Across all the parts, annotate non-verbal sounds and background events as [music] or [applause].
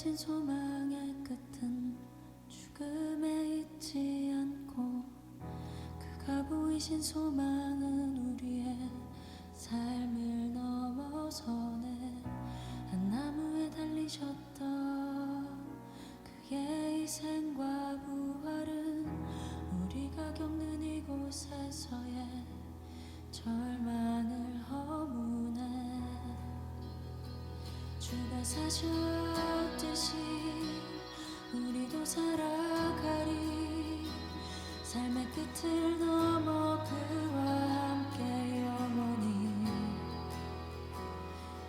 가진 소망의 끝은 죽음에 있지 않고 그가 보이신 소망은 주가 사셨듯이 우리도 살아가리. 삶의 끝을 넘어 그와 함께 영원히.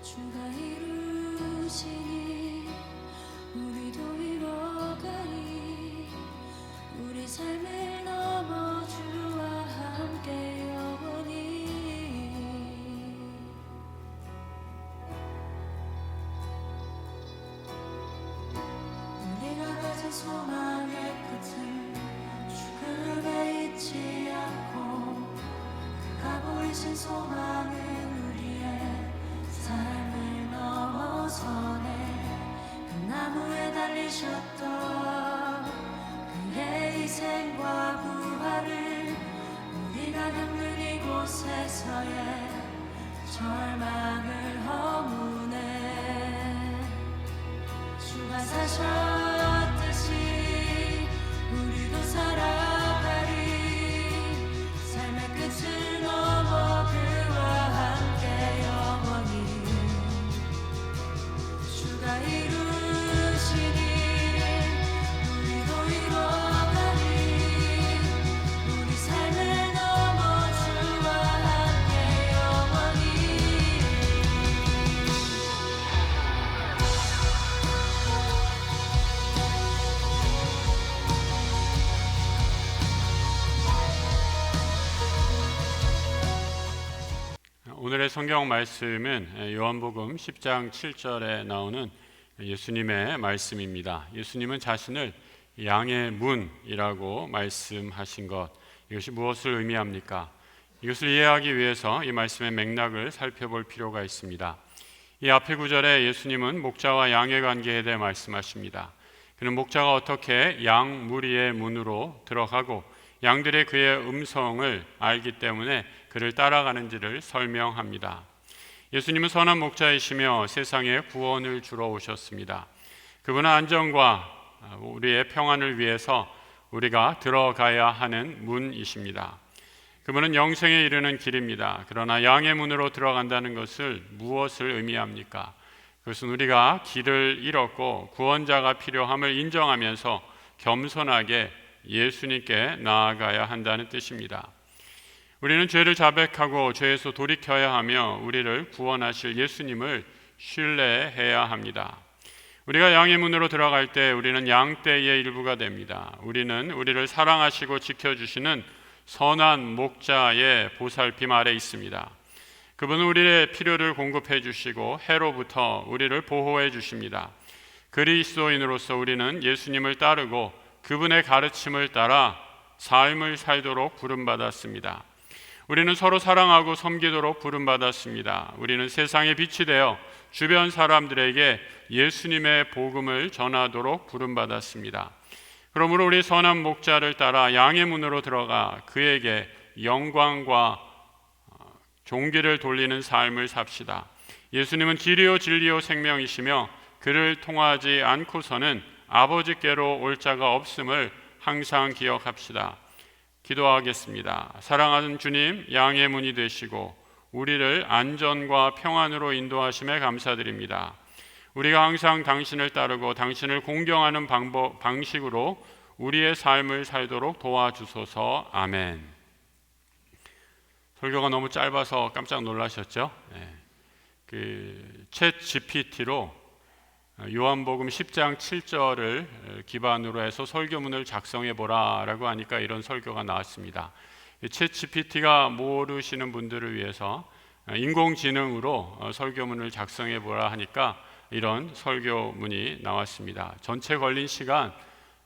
주가 이루시 성경 말씀은 요한복음 10장 7절에 나오는 예수님의 말씀입니다. 예수님은 자신을 양의 문이라고 말씀하신 것 이것이 무엇을 의미합니까? 이것을 이해하기 위해서 이 말씀의 맥락을 살펴볼 필요가 있습니다. 이 앞의 구절에 예수님은 목자와 양의 관계에 대해 말씀하십니다. 그는 목자가 어떻게 양 무리의 문으로 들어가고 양들의 그의 음성을 알기 때문에 그를 따라가는지를 설명합니다. 예수님은 선한 목자이시며 세상에 구원을 주러 오셨습니다. 그분은 안전과 우리의 평안을 위해서 우리가 들어가야 하는 문이십니다. 그분은 영생에 이르는 길입니다. 그러나 양의 문으로 들어간다는 것을 무엇을 의미합니까? 그것은 우리가 길을 잃었고 구원자가 필요함을 인정하면서 겸손하게 예수님께 나아가야 한다는 뜻입니다. 우리는 죄를 자백하고 죄에서 돌이켜야 하며 우리를 구원하실 예수님을 신뢰해야 합니다. 우리가 양의 문으로 들어갈 때 우리는 양 떼의 일부가 됩니다. 우리는 우리를 사랑하시고 지켜주시는 선한 목자의 보살핌 아래 있습니다. 그분은 우리의 필요를 공급해 주시고 해로부터 우리를 보호해 주십니다. 그리스도인으로서 우리는 예수님을 따르고 그분의 가르침을 따라 삶을 살도록 부름받았습니다. 우리는 서로 사랑하고 섬기도록 부름받았습니다. 우리는 세상의 빛이 되어 주변 사람들에게 예수님의 복음을 전하도록 부름받았습니다. 그러므로 우리 선한 목자를 따라 양의 문으로 들어가 그에게 영광과 종기를 돌리는 삶을 삽시다. 예수님은 길이요 진리요 생명이시며 그를 통하지 않고서는 아버지께로 올 자가 없음을 항상 기억합시다. 기도하겠습니다. 사랑하는 주님, 양의 문이 되시고 우리를 안전과 평안으로 인도하심에 감사드립니다. 우리가 항상 당신을 따르고 당신을 공경하는 방법 방식으로 우리의 삶을 살도록 도와주소서. 아멘. 설교가 너무 짧아서 깜짝 놀라셨죠? 네. 그챗 GPT로 요한복음 10장 7절을 기반으로 해서 설교문을 작성해 보라라고 하니까 이런 설교가 나왔습니다. 챗 GPT가 모르시는 분들을 위해서 인공지능으로 설교문을 작성해 보라 하니까 이런 설교문이 나왔습니다. 전체 걸린 시간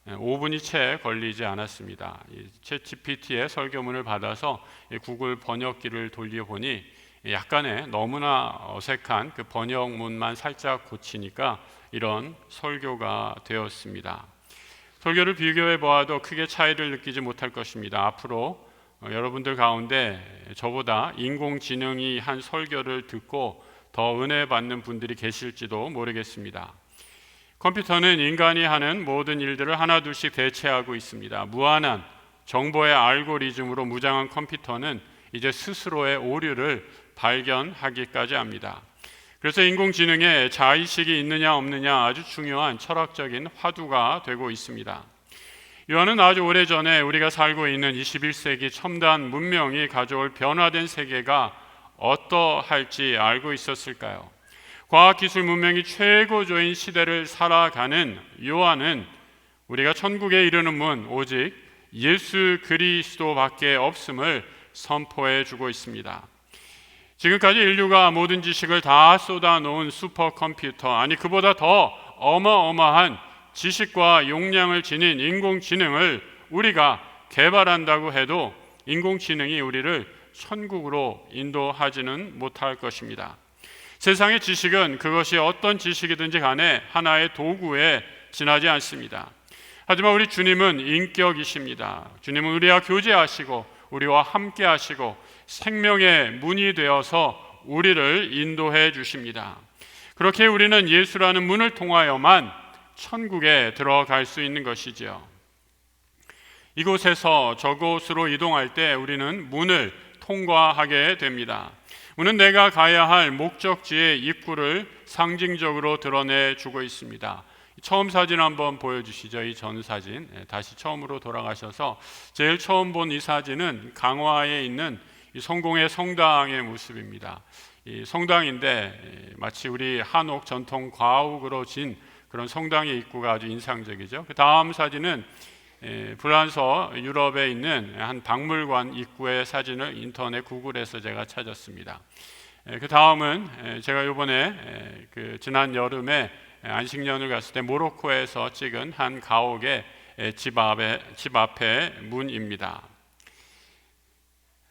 5분이 채 걸리지 않았습니다. 챗 GPT의 설교문을 받아서 구글 번역기를 돌려보니 약간의 너무나 어색한 그 번역문만 살짝 고치니까 이런 설교가 되었습니다. 설교를 비교해 보아도 크게 차이를 느끼지 못할 것입니다. 앞으로 어, 여러분들 가운데 저보다 인공지능이 한 설교를 듣고 더 은혜 받는 분들이 계실지도 모르겠습니다. 컴퓨터는 인간이 하는 모든 일들을 하나둘씩 대체하고 있습니다. 무한한 정보의 알고리즘으로 무장한 컴퓨터는 이제 스스로의 오류를 발견하기까지 합니다. 그래서 인공지능에 자의식이 있느냐 없느냐 아주 중요한 철학적인 화두가 되고 있습니다. 요한은 아주 오래전에 우리가 살고 있는 21세기 첨단 문명이 가져올 변화된 세계가 어떠할지 알고 있었을까요? 과학기술 문명이 최고조인 시대를 살아가는 요한은 우리가 천국에 이르는 문 오직 예수 그리스도밖에 없음을 선포해 주고 있습니다. 지금까지 인류가 모든 지식을 다 쏟아놓은 슈퍼컴퓨터 아니 그보다 더 어마어마한 지식과 용량을 지닌 인공지능을 우리가 개발한다고 해도 인공지능이 우리를 천국으로 인도하지는 못할 것입니다. 세상의 지식은 그것이 어떤 지식이든지 간에 하나의 도구에 지나지 않습니다. 하지만 우리 주님은 인격이십니다. 주님은 우리와 교제하시고 우리와 함께 하시고 생명의 문이 되어서 우리를 인도해 주십니다. 그렇게 우리는 예수라는 문을 통하여만 천국에 들어갈 수 있는 것이지요. 이곳에서 저곳으로 이동할 때 우리는 문을 통과하게 됩니다. 문은 내가 가야 할 목적지의 입구를 상징적으로 드러내 주고 있습니다. 처음 사진 한번 보여주시죠. 이 전 사진 예, 다시 처음으로 돌아가셔서 제일 처음 본 이 사진은 강화에 있는 이 성공의 성당의 모습입니다. 이 성당인데 예, 마치 우리 한옥 전통 과옥으로 진 그런 성당의 입구가 아주 인상적이죠. 그 다음 사진은 에, 프랑서 유럽에 있는 한 박물관 입구의 사진을 인터넷 구글에서 제가 찾았습니다. 그 다음은 에, 제가 이번에 그 지난 여름에 안식년을 갔을 때 모로코에서 찍은 한 가옥의 에, 집 앞에 집 앞에 문입니다.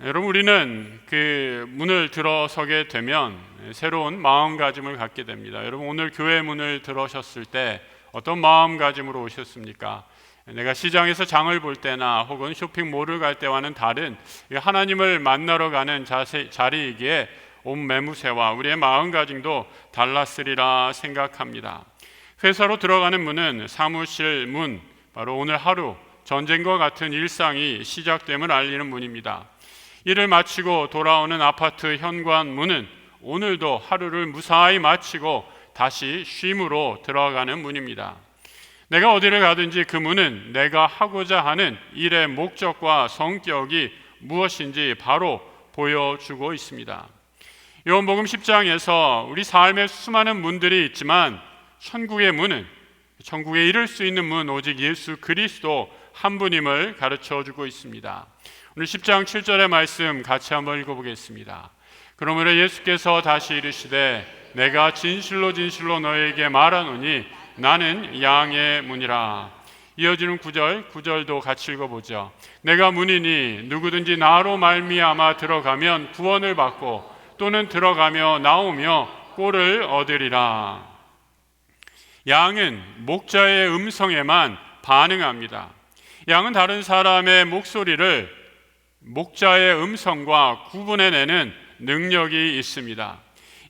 여러분 우리는 그 문을 들어서게 되면 새로운 마음가짐을 갖게 됩니다. 여러분 오늘 교회 문을 들어셨을 때 어떤 마음가짐으로 오셨습니까? 내가 시장에서 장을 볼 때나 혹은 쇼핑몰을 갈 때와는 다른 하나님을 만나러 가는 자세, 자리이기에 온 매무새와 우리의 마음가짐도 달랐으리라 생각합니다. 회사로 들어가는 문은 사무실 문, 바로 오늘 하루 전쟁과 같은 일상이 시작됨을 알리는 문입니다. 일을 마치고 돌아오는 아파트 현관 문은 오늘도 하루를 무사히 마치고 다시 쉼으로 들어가는 문입니다. 내가 어디를 가든지 그 문은 내가 하고자 하는 일의 목적과 성격이 무엇인지 바로 보여주고 있습니다. 요한복음 10장에서 우리 삶에 수많은 문들이 있지만 천국의 문은 천국에 이를 수 있는 문 오직 예수 그리스도 한 분임을 가르쳐 주고 있습니다. 오늘 10장 7절의 말씀 같이 한번 읽어보겠습니다. 그러므로 예수께서 다시 이르시되 내가 진실로 진실로 너에게 말하노니 나는 양의 문이라. 이어지는 구절, 구절도 같이 읽어보죠. 내가 문이니 누구든지 나로 말미암아 들어가면 구원을 받고 또는 들어가며 나오며 꼴을 얻으리라. 양은 목자의 음성에만 반응합니다. 양은 다른 사람의 목소리를 목자의 음성과 구분해내는 능력이 있습니다.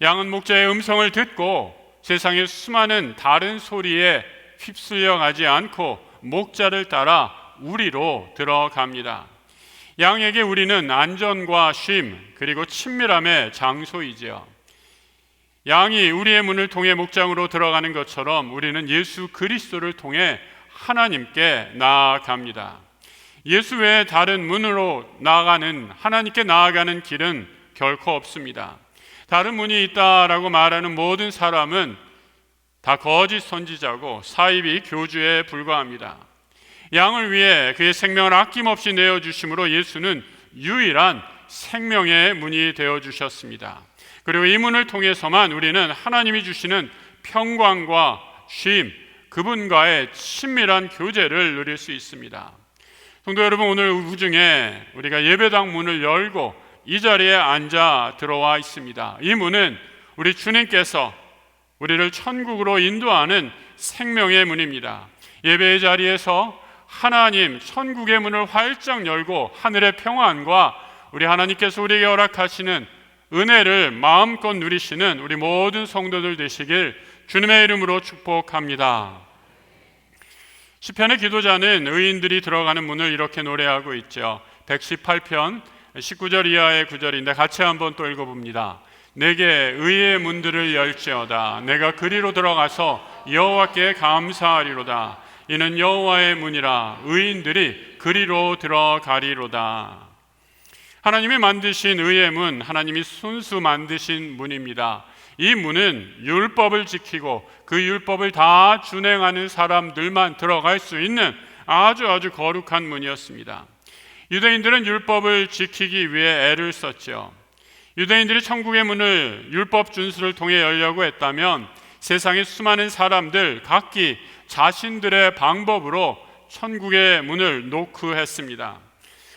양은 목자의 음성을 듣고 세상의 수많은 다른 소리에 휩쓸려 가지 않고 목자를 따라 우리로 들어갑니다. 양에게 우리는 안전과 쉼 그리고 친밀함의 장소이지요. 양이 우리의 문을 통해 목장으로 들어가는 것처럼 우리는 예수 그리스도를 통해 하나님께 나아갑니다. 예수 외에 다른 문으로 나아가는 하나님께 나아가는 길은 결코 없습니다. 다른 문이 있다라고 말하는 모든 사람은 다 거짓 선지자고 사이비 교주에 불과합니다. 양을 위해 그의 생명을 아낌없이 내어 주심으로 예수는 유일한 생명의 문이 되어 주셨습니다. 그리고 이 문을 통해서만 우리는 하나님이 주시는 평강과 쉼, 그분과의 친밀한 교제를 누릴 수 있습니다. 성도 여러분, 오늘 우중에 우리가 예배당 문을 열고 이 자리에 앉아 들어와 있습니다. 이 문은 우리 주님께서 우리를 천국으로 인도하는 생명의 문입니다. 예배의 자리에서 하나님 천국의 문을 활짝 열고 하늘의 평안과 우리 하나님께서 우리에게 허락하시는 은혜를 마음껏 누리시는 우리 모든 성도들 되시길 주님의 이름으로 축복합니다. 시편의 기도자는 의인들이 들어가는 문을 이렇게 노래하고 있죠. 118편 19절 이하의 구절인데 같이 한번 또 읽어봅니다. 내게 의의 문들을 열지어다. 내가 그리로 들어가서 여호와께 감사하리로다. 이는 여호와의 문이라 의인들이 그리로 들어가리로다. 하나님이 만드신 의의 문, 하나님이 순수 만드신 문입니다. 이 문은 율법을 지키고 그 율법을 다 준행하는 사람들만 들어갈 수 있는 아주 아주 거룩한 문이었습니다. 유대인들은 율법을 지키기 위해 애를 썼죠. 유대인들이 천국의 문을 율법 준수를 통해 열려고 했다면 세상의 수많은 사람들 각기 자신들의 방법으로 천국의 문을 노크했습니다.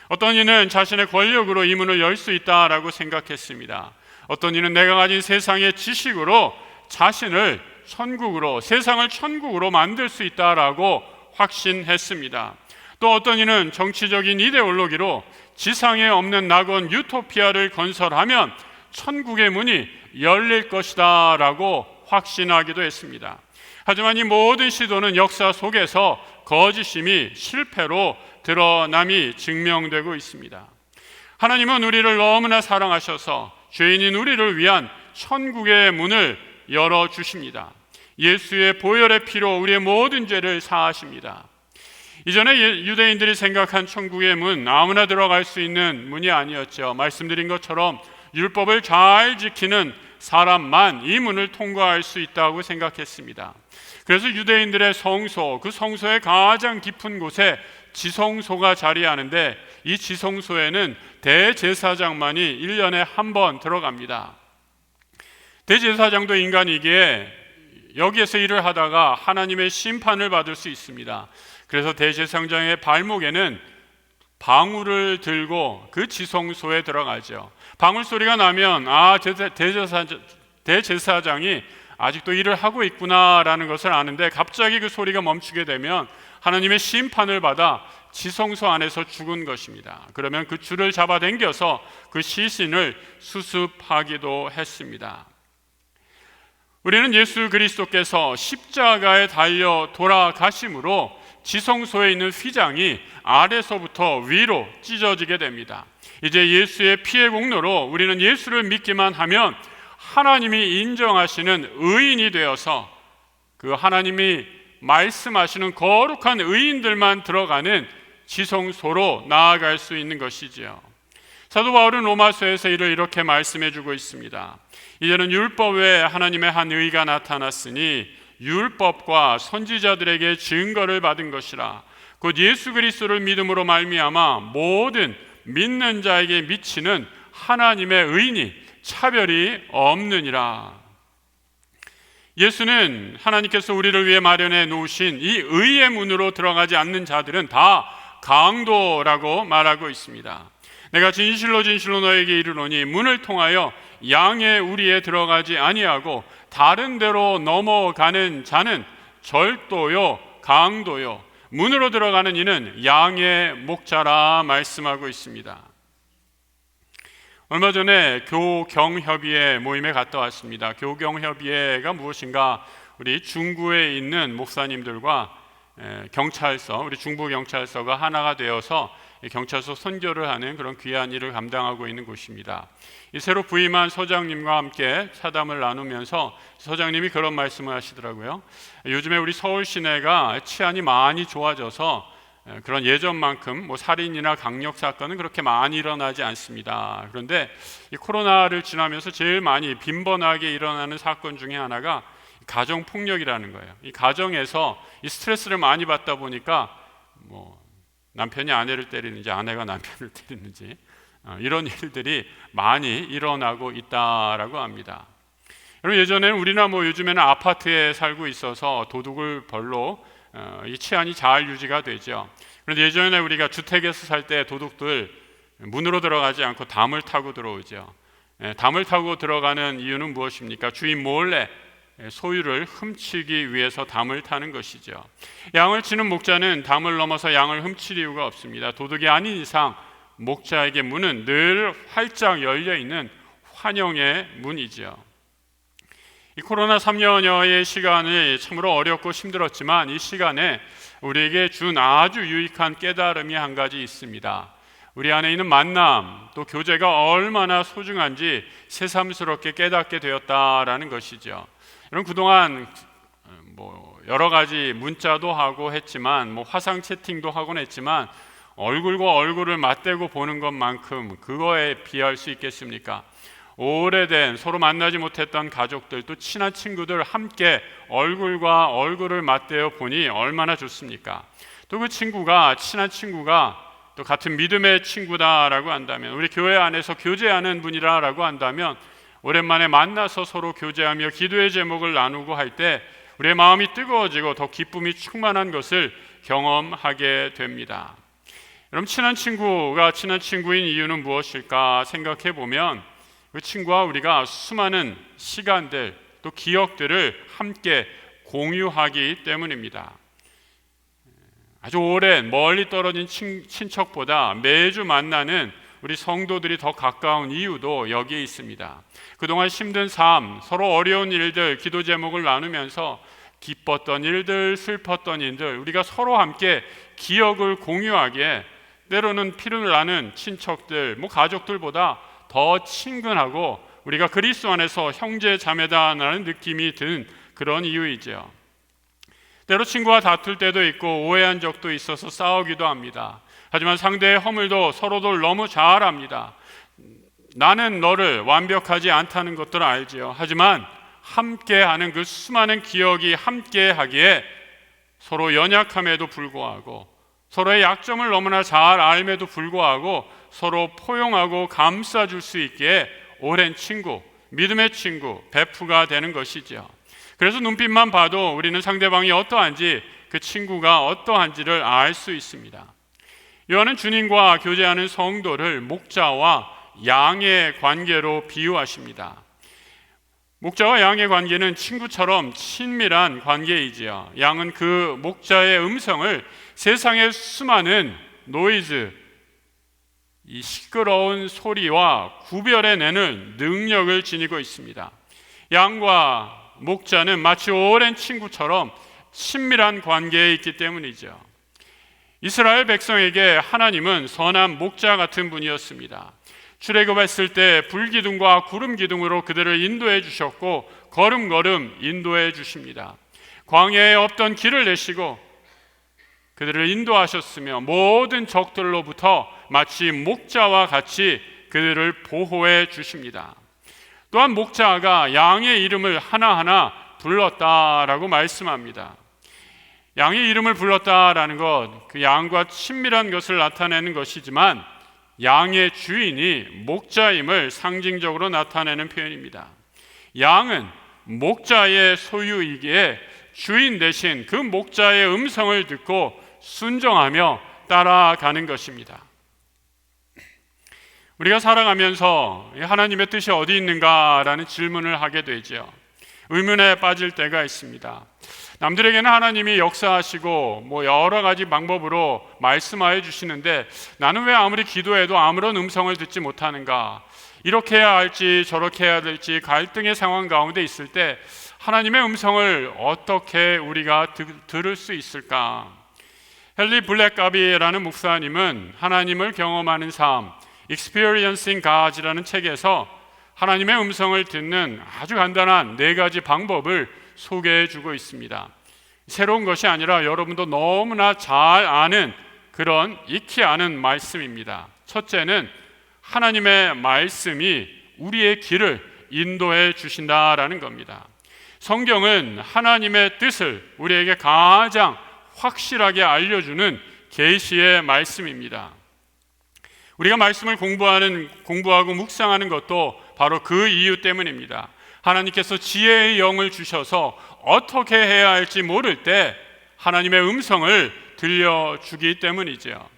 어떤 이는 자신의 권력으로 이 문을 열 수 있다라고 생각했습니다. 어떤 이는 내가 가진 세상의 지식으로 자신을 천국으로 세상을 천국으로 만들 수 있다라고 확신했습니다. 또 어떤 이는 정치적인 이데올로기로 지상에 없는 낙원 유토피아를 건설하면 천국의 문이 열릴 것이다라고 확신하기도 했습니다. 하지만 이 모든 시도는 역사 속에서 거짓임이 실패로 드러남이 증명되고 있습니다. 하나님은 우리를 너무나 사랑하셔서 죄인인 우리를 위한 천국의 문을 열어 주십니다. 예수의 보혈의 피로 우리의 모든 죄를 사하십니다. 이전에 예- 유대인들이 생각한 천국의 문 아무나 들어갈 수 있는 문이 아니었죠. 말씀드린 것처럼 율법을 잘 지키는 사람만 이 문을 통과할 수 있다고 생각했습니다. 그래서 유대인들의 성소, 그 성소의 가장 깊은 곳에 지성소가 자리하는데 이 지성소에는 대제사장만이 1년에 한 번 들어갑니다. 대제사장도 인간이기에 여기에서 일을 하다가 하나님의 심판을 받을 수 있습니다. 그래서 대제사장의 발목에는 방울을 들고 그 지성소에 들어가죠. 방울 소리가 나면 아 제사- 대제사, 대제사장이 아직도 일을 하고 있구나라는 것을 아는데 갑자기 그 소리가 멈추게 되면 하나님의 심판을 받아 지성소 안에서 죽은 것입니다. 그러면 그 줄을 잡아당겨서 그 시신을 수습하기도 했습니다. 우리는 예수 그리스도께서 십자가에 달려 돌아가심으로 지성소에 있는 휘장이 아래서부터 위로 찢어지게 됩니다. 이제 예수의 피의 공로로 우리는 예수를 믿기만 하면 하나님이 인정하시는 의인이 되어서 그 하나님이 말씀하시는 거룩한 의인들만 들어가는 지성소로 나아갈 수 있는 것이지요. 사도 바울은 로마서에서 이를 이렇게 말씀해 주고 있습니다. 이제는 율법 외에 하나님의 한 의가 나타났으니 율법과 선지자들에게 증거를 받은 것이라 곧 예수 그리스도를 믿음으로 말미암아 모든 믿는 자에게 미치는 하나님의 의인이 차별이 없느니라. 예수는 하나님께서 우리를 위해 마련해 놓으신 이 의의 문으로 들어가지 않는 자들은 다 강도라고 말하고 있습니다. 내가 진실로 진실로 너에게 이르노니 문을 통하여 양의 우리에 들어가지 아니하고 다른 데로 넘어가는 자는 절도요 강도요 문으로 들어가는 이는 양의 목자라 말씀하고 있습니다. 얼마 전에 교경협의회 모임에 갔다 왔습니다. 교경협의회가 무엇인가 우리 중구에 있는 목사님들과 에, 경찰서, 우리 중부 경찰서가 하나가 되어서 이 경찰서 선교를 하는 그런 귀한 일을 감당하고 있는 곳입니다. 이 새로 부임한 소장님과 함께 차담을 나누면서 소장님이 그런 말씀을 하시더라고요. 요즘에 우리 서울 시내가 치안이 많이 좋아져서 에, 그런 예전만큼 뭐 살인이나 강력 사건은 그렇게 많이 일어나지 않습니다. 그런데 이 코로나를 지나면서 제일 많이 빈번하게 일어나는 사건 중에 하나가 가정 폭력이라는 거예요. 이 가정에서 이 스트레스를 많이 받다 보니까 뭐 남편이 아내를 때리는지 아내가 남편을 [laughs] 때리는지 어, 이런 일들이 많이 일어나고 있다라고 합니다. 여러분 예전에는 우리나 뭐 요즘에는 아파트에 살고 있어서 도둑을 벌로 어, 이 치안이 잘 유지가 되죠. 그런데 예전에 우리가 주택에서 살 때 도둑들 문으로 들어가지 않고 담을 타고 들어오죠. 예, 담을 타고 들어가는 이유는 무엇입니까? 주인 몰래 소유를 훔치기 위해서 담을 타는 것이죠. 양을 치는 목자는 담을 넘어서 양을 훔칠 이유가 없습니다. 도둑이 아닌 이상 목자에게 문은 늘 활짝 열려 있는 환영의 문이지요. 이 코로나 3년여의 시간이 참으로 어렵고 힘들었지만 이 시간에 우리에게 준 아주 유익한 깨달음이 한 가지 있습니다. 우리 안에 있는 만남 또 교제가 얼마나 소중한지 새삼스럽게 깨닫게 되었다라는 것이죠. 여러분 그동안 뭐 여러 가지 문자도 하고 했지만 뭐 화상 채팅도 하곤 했지만 얼굴과 얼굴을 맞대고 보는 것만큼 그거에 비할 수 있겠습니까? 오래된 서로 만나지 못했던 가족들 또 친한 친구들 함께 얼굴과 얼굴을 맞대어 보니 얼마나 좋습니까? 또 그 친구가 친한 친구가 또 같은 믿음의 친구다라고 한다면 우리 교회 안에서 교제하는 분이라라고 한다면 오랜만에 만나서 서로 교제하며 기도의 제목을 나누고 할 때 우리의 마음이 뜨거워지고 더 기쁨이 충만한 것을 경험하게 됩니다. 여러분 친한 친구가 친한 친구인 이유는 무엇일까 생각해 보면 그 친구와 우리가 수많은 시간들 또 기억들을 함께 공유하기 때문입니다. 아주 오랜 멀리 떨어진 친, 친척보다 매주 만나는 우리 성도들이 더 가까운 이유도 여기에 있습니다. 그동안 힘든 삶, 서로 어려운 일들, 기도 제목을 나누면서 기뻤던 일들, 슬펐던 일들, 우리가 서로 함께 기억을 공유하기에 때로는 피를 나는 친척들, 뭐 가족들보다 더 친근하고 우리가 그리스도 안에서 형제 자매다라는 느낌이 든 그런 이유이죠. 때로 친구와 다툴 때도 있고 오해한 적도 있어서 싸우기도 합니다. 하지만 상대의 허물도 서로들 너무 잘 압니다. 나는 너를 완벽하지 않다는 것들을 알지요. 하지만 함께 하는 그 수많은 기억이 함께 하기에 서로 연약함에도 불구하고 서로의 약점을 너무나 잘 알매도 불구하고 서로 포용하고 감싸줄 수 있기에 오랜 친구, 믿음의 친구, 베프가 되는 것이죠. 그래서 눈빛만 봐도 우리는 상대방이 어떠한지 그 친구가 어떠한지를 알 수 있습니다. 요한은 주님과 교제하는 성도를 목자와 양의 관계로 비유하십니다. 목자와 양의 관계는 친구처럼 친밀한 관계이지요. 양은 그 목자의 음성을 세상의 수많은 노이즈, 이 시끄러운 소리와 구별해내는 능력을 지니고 있습니다. 양과 목자는 마치 오랜 친구처럼 친밀한 관계에 있기 때문이죠. 이스라엘 백성에게 하나님은 선한 목자 같은 분이었습니다. 출애굽했을 때 불기둥과 구름 기둥으로 그들을 인도해 주셨고 걸음걸음 인도해 주십니다. 광야에 없던 길을 내시고 그들을 인도하셨으며 모든 적들로부터 마치 목자와 같이 그들을 보호해 주십니다. 또한 목자가 양의 이름을 하나하나 불렀다라고 말씀합니다. 양의 이름을 불렀다라는 것, 그 양과 친밀한 것을 나타내는 것이지만 양의 주인이 목자임을 상징적으로 나타내는 표현입니다. 양은 목자의 소유이기에 주인 대신 그 목자의 음성을 듣고 순종하며 따라가는 것입니다. 우리가 살아가면서 하나님의 뜻이 어디 있는가라는 질문을 하게 되죠. 의문에 빠질 때가 있습니다. 남들에게는 하나님이 역사하시고 뭐 여러 가지 방법으로 말씀하여 주시는데 나는 왜 아무리 기도해도 아무런 음성을 듣지 못하는가? 이렇게 해야 할지 저렇게 해야 될지 갈등의 상황 가운데 있을 때 하나님의 음성을 어떻게 우리가 들을 수 있을까? 헨리 블랙가비라는 목사님은 하나님을 경험하는 삶, Experiencing God이라는 책에서 하나님의 음성을 듣는 아주 간단한 네 가지 방법을 소개해 주고 있습니다. 새로운 것이 아니라 여러분도 너무나 잘 아는 그런 익히 아는 말씀입니다. 첫째는 하나님의 말씀이 우리의 길을 인도해 주신다라는 겁니다. 성경은 하나님의 뜻을 우리에게 가장 확실하게 알려주는 계시의 말씀입니다. 우리가 말씀을 공부하는 공부하고 묵상하는 것도 바로 그 이유 때문입니다. 하나님께서 지혜의 영을 주셔서 어떻게 해야 할지 모를 때 하나님의 음성을 들려주기 때문이죠.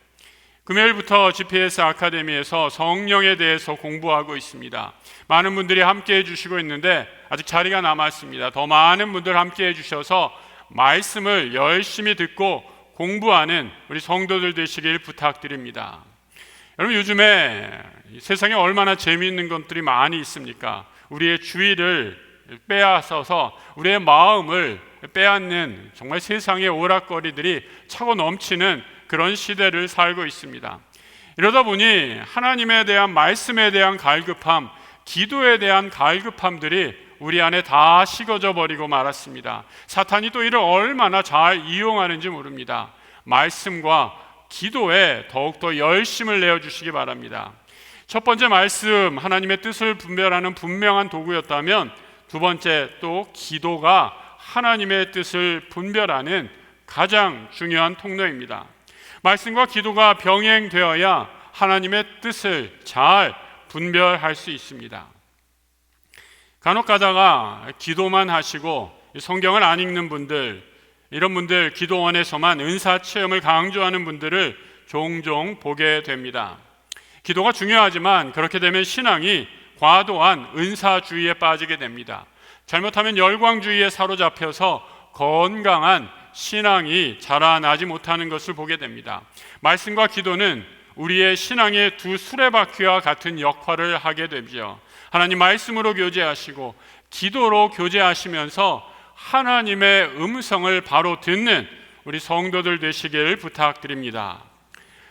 금요일부터 GPS 아카데미에서 성령에 대해서 공부하고 있습니다. 많은 분들이 함께 해주시고 있는데 아직 자리가 남았습니다. 더 많은 분들 함께 해주셔서 말씀을 열심히 듣고 공부하는 우리 성도들 되시길 부탁드립니다. 여러분 요즘에 이 세상에 얼마나 재미있는 것들이 많이 있습니까? 우리의 주의를 빼앗아서 우리의 마음을 빼앗는 정말 세상의 오락거리들이 차고 넘치는 그런 시대를 살고 있습니다. 이러다 보니 하나님에 대한 말씀에 대한 갈급함, 기도에 대한 갈급함들이 우리 안에 다 식어져 버리고 말았습니다. 사탄이 또 이를 얼마나 잘 이용하는지 모릅니다. 말씀과 기도에 더욱더 열심을 내어 주시기 바랍니다. 첫 번째 말씀, 하나님의 뜻을 분별하는 분명한 도구였다면 두 번째 또 기도가 하나님의 뜻을 분별하는 가장 중요한 통로입니다. 말씀과 기도가 병행되어야 하나님의 뜻을 잘 분별할 수 있습니다. 간혹 가다가 기도만 하시고 성경을 안 읽는 분들, 이런 분들 기도원에서만 은사 체험을 강조하는 분들을 종종 보게 됩니다. 기도가 중요하지만 그렇게 되면 신앙이 과도한 은사주의에 빠지게 됩니다. 잘못하면 열광주의에 사로잡혀서 건강한 신앙이 자라나지 못하는 것을 보게 됩니다. 말씀과 기도는 우리의 신앙의 두 수레바퀴와 같은 역할을 하게 되죠. 하나님 말씀으로 교제하시고 기도로 교제하시면서 하나님의 음성을 바로 듣는 우리 성도들 되시길 부탁드립니다.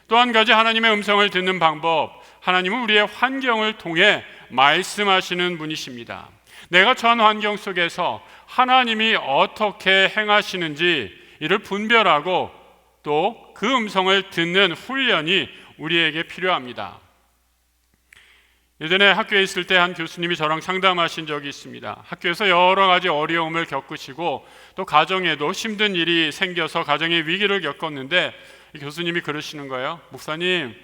또 한 가지 하나님의 음성을 듣는 방법, 하나님은 우리의 환경을 통해 말씀하시는 분이십니다. 내가 처한 환경 속에서 하나님이 어떻게 행하시는지 이를 분별하고 또 그 음성을 듣는 훈련이 우리에게 필요합니다. 예전에 학교에 있을 때 한 교수님이 저랑 상담하신 적이 있습니다. 학교에서 여러 가지 어려움을 겪으시고 또 가정에도 힘든 일이 생겨서 가정의 위기를 겪었는데 교수님이 그러시는 거예요. 목사님,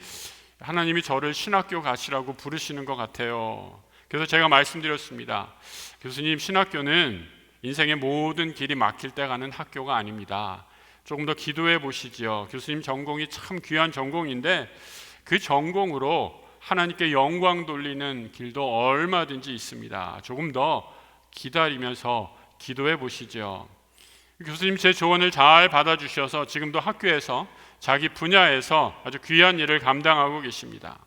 하나님이 저를 신학교 가시라고 부르시는 것 같아요. 그래서 제가 말씀드렸습니다. 교수님, 신학교는 인생의 모든 길이 막힐 때 가는 학교가 아닙니다. 조금 더 기도해 보시지요. 교수님 전공이 참 귀한 전공인데 그 전공으로 하나님께 영광 돌리는 길도 얼마든지 있습니다. 조금 더 기다리면서 기도해 보시죠. 교수님 제 조언을 잘 받아주셔서 지금도 학교에서 자기 분야에서 아주 귀한 일을 감당하고 계십니다.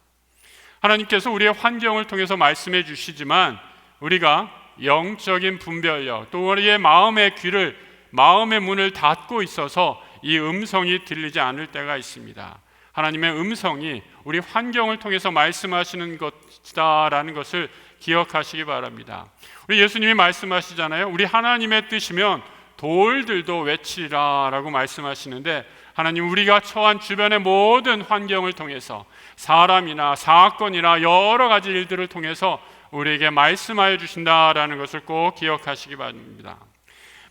하나님께서 우리의 환경을 통해서 말씀해 주시지만 우리가 영적인 분별력 또 우리의 마음의 귀를 마음의 문을 닫고 있어서 이 음성이 들리지 않을 때가 있습니다. 하나님의 음성이 우리 환경을 통해서 말씀하시는 것이다라는 것을 기억하시기 바랍니다. 우리 예수님이 말씀하시잖아요. 우리 하나님의 뜻이면 돌들도 외치리라라고 말씀하시는데 하나님 우리가 처한 주변의 모든 환경을 통해서 사람이나 사건이나 여러 가지 일들을 통해서 우리에게 말씀하여 주신다라는 것을 꼭 기억하시기 바랍니다.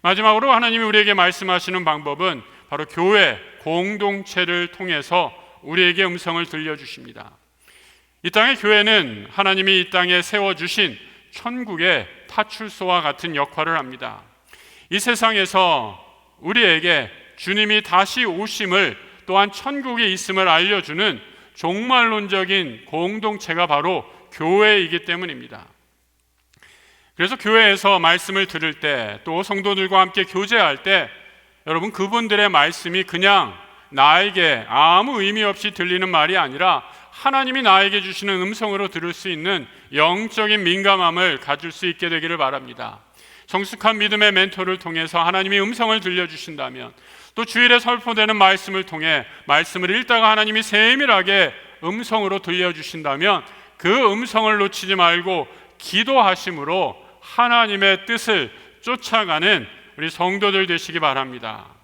마지막으로 하나님이 우리에게 말씀하시는 방법은 바로 교회 공동체를 통해서 우리에게 음성을 들려주십니다. 이 땅의 교회는 하나님이 이 땅에 세워주신 천국의 타출소와 같은 역할을 합니다. 이 세상에서 우리에게 주님이 다시 오심을 또한 천국에 있음을 알려주는 종말론적인 공동체가 바로 교회이기 때문입니다. 그래서 교회에서 말씀을 들을 때 또 성도들과 함께 교제할 때 여러분 그분들의 말씀이 그냥 나에게 아무 의미 없이 들리는 말이 아니라 하나님이 나에게 주시는 음성으로 들을 수 있는 영적인 민감함을 가질 수 있게 되기를 바랍니다. 성숙한 믿음의 멘토를 통해서 하나님이 음성을 들려주신다면 또 주일에 설포되는 말씀을 통해 말씀을 읽다가 하나님이 세밀하게 음성으로 들려주신다면 그 음성을 놓치지 말고 기도하심으로 하나님의 뜻을 쫓아가는 우리 성도들 되시기 바랍니다.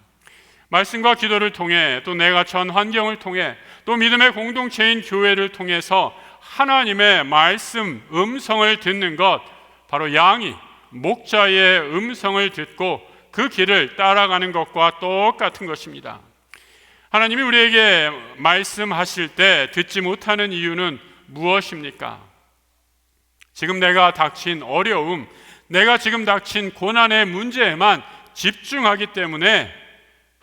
말씀과 기도를 통해 또 내가 처한 환경을 통해 또 믿음의 공동체인 교회를 통해서 하나님의 말씀 음성을 듣는 것 바로 양이 목자의 음성을 듣고 그 길을 따라가는 것과 똑같은 것입니다. 하나님이 우리에게 말씀하실 때 듣지 못하는 이유는 무엇입니까? 지금 내가 닥친 어려움, 내가 지금 닥친 고난의 문제에만 집중하기 때문에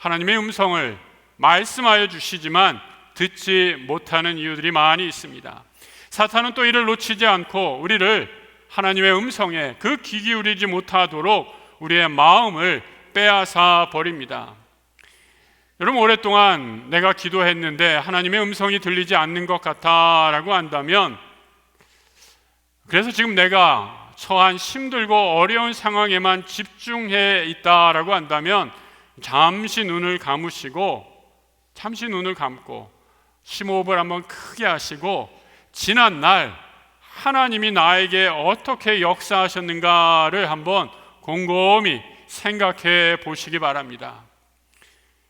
하나님의 음성을 말씀하여 주시지만 듣지 못하는 이유들이 많이 있습니다. 사탄은 또 이를 놓치지 않고 우리를 하나님의 음성에 그 귀 기울이지 못하도록 우리의 마음을 빼앗아 버립니다. 여러분 오랫동안 내가 기도했는데 하나님의 음성이 들리지 않는 것 같아라고 한다면 그래서 지금 내가 처한 힘들고 어려운 상황에만 집중해 있다라고 한다면 잠시 눈을 감으시고 잠시 눈을 감고 심호흡을 한번 크게 하시고 지난 날 하나님이 나에게 어떻게 역사하셨는가를 한번 곰곰이 생각해 보시기 바랍니다.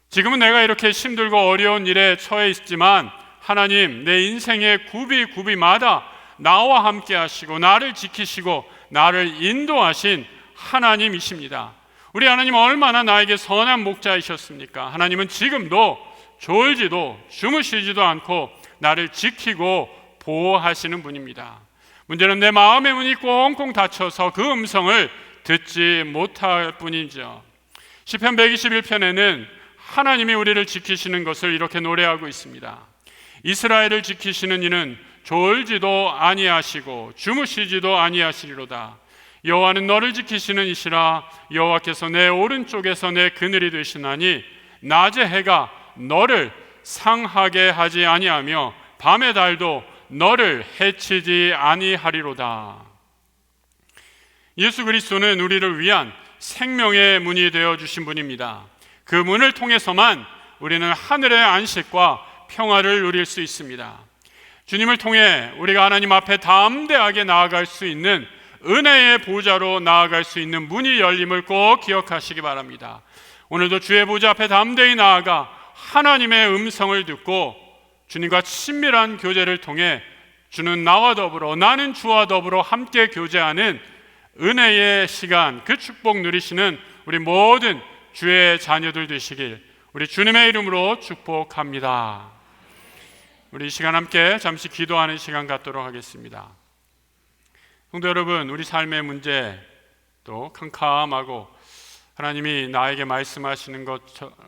지금은 내가 이렇게 힘들고 어려운 일에 처해 있지만 하나님 내 인생의 구비구비마다 나와 함께 하시고 나를 지키시고 나를 인도하신 하나님이십니다. 우리 하나님 얼마나 나에게 선한 목자이셨습니까? 하나님은 지금도 졸지도 주무시지도 않고 나를 지키고 보호하시는 분입니다. 문제는 내 마음의 문이 꽁꽁 닫혀서 그 음성을 듣지 못할 뿐이죠. 시편 121편에는 하나님이 우리를 지키시는 것을 이렇게 노래하고 있습니다. 이스라엘을 지키시는 이는 졸지도 아니하시고 주무시지도 아니하시리로다. 여호와는 너를 지키시는 이시라 여호와께서 내 오른쪽에서 내 그늘이 되시나니 낮의 해가 너를 상하게 하지 아니하며 밤의 달도 너를 해치지 아니하리로다. 예수 그리스도는 우리를 위한 생명의 문이 되어 주신 분입니다. 그 문을 통해서만 우리는 하늘의 안식과 평화를 누릴 수 있습니다. 주님을 통해 우리가 하나님 앞에 담대하게 나아갈 수 있는 은혜의 보좌로 나아갈 수 있는 문이 열림을 꼭 기억하시기 바랍니다. 오늘도 주의 보좌 앞에 담대히 나아가 하나님의 음성을 듣고 주님과 친밀한 교제를 통해 주는 나와 더불어 나는 주와 더불어 함께 교제하는 은혜의 시간 그 축복 누리시는 우리 모든 주의 자녀들 되시길 우리 주님의 이름으로 축복합니다. 우리 이 시간 함께 잠시 기도하는 시간 갖도록 하겠습니다. 성도 여러분, 우리 삶의 문제 또 캄캄하고 하나님이 나에게 말씀하시는 것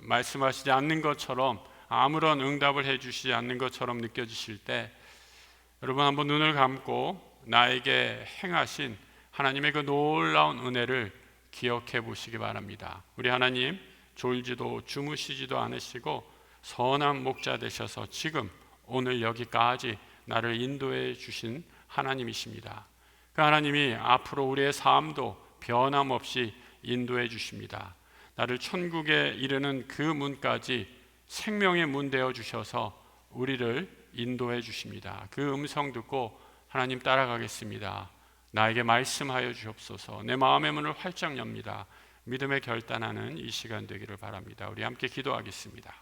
말씀하시지 않는 것처럼 아무런 응답을 해 주시지 않는 것처럼 느껴지실 때 여러분 한번 눈을 감고 나에게 행하신 하나님의 그 놀라운 은혜를 기억해 보시기 바랍니다. 우리 하나님 졸지도 주무시지도 않으시고 선한 목자 되셔서 지금 오늘 여기까지 나를 인도해 주신 하나님이십니다. 그 하나님이 앞으로 우리의 삶도 변함없이 인도해 주십니다. 나를 천국에 이르는 그 문까지 생명의 문 되어 주셔서 우리를 인도해 주십니다. 그 음성 듣고 하나님 따라가겠습니다. 나에게 말씀하여 주옵소서. 내 마음의 문을 활짝 엽니다. 믿음의 결단하는 이 시간 되기를 바랍니다. 우리 함께 기도하겠습니다.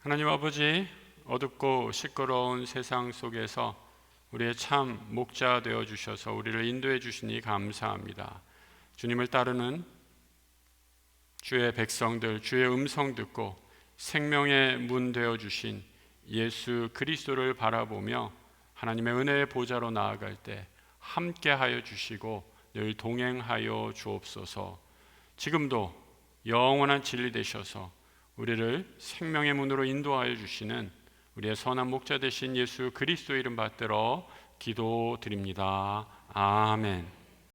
하나님 아버지 어둡고 시끄러운 세상 속에서 우리의 참 목자 되어 주셔서 우리를 인도해 주시니 감사합니다. 주님을 따르는 주의 백성들 주의 음성 듣고 생명의 문 되어 주신 예수 그리스도를 바라보며 하나님의 은혜의 보좌로 나아갈 때 함께 하여 주시고 늘 동행하여 주옵소서. 지금도 영원한 진리 되셔서 우리를 생명의 문으로 인도하여 주시는 우리의 선한 목자 되신 예수 그리스도 이름 받들어 기도드립니다. 아멘.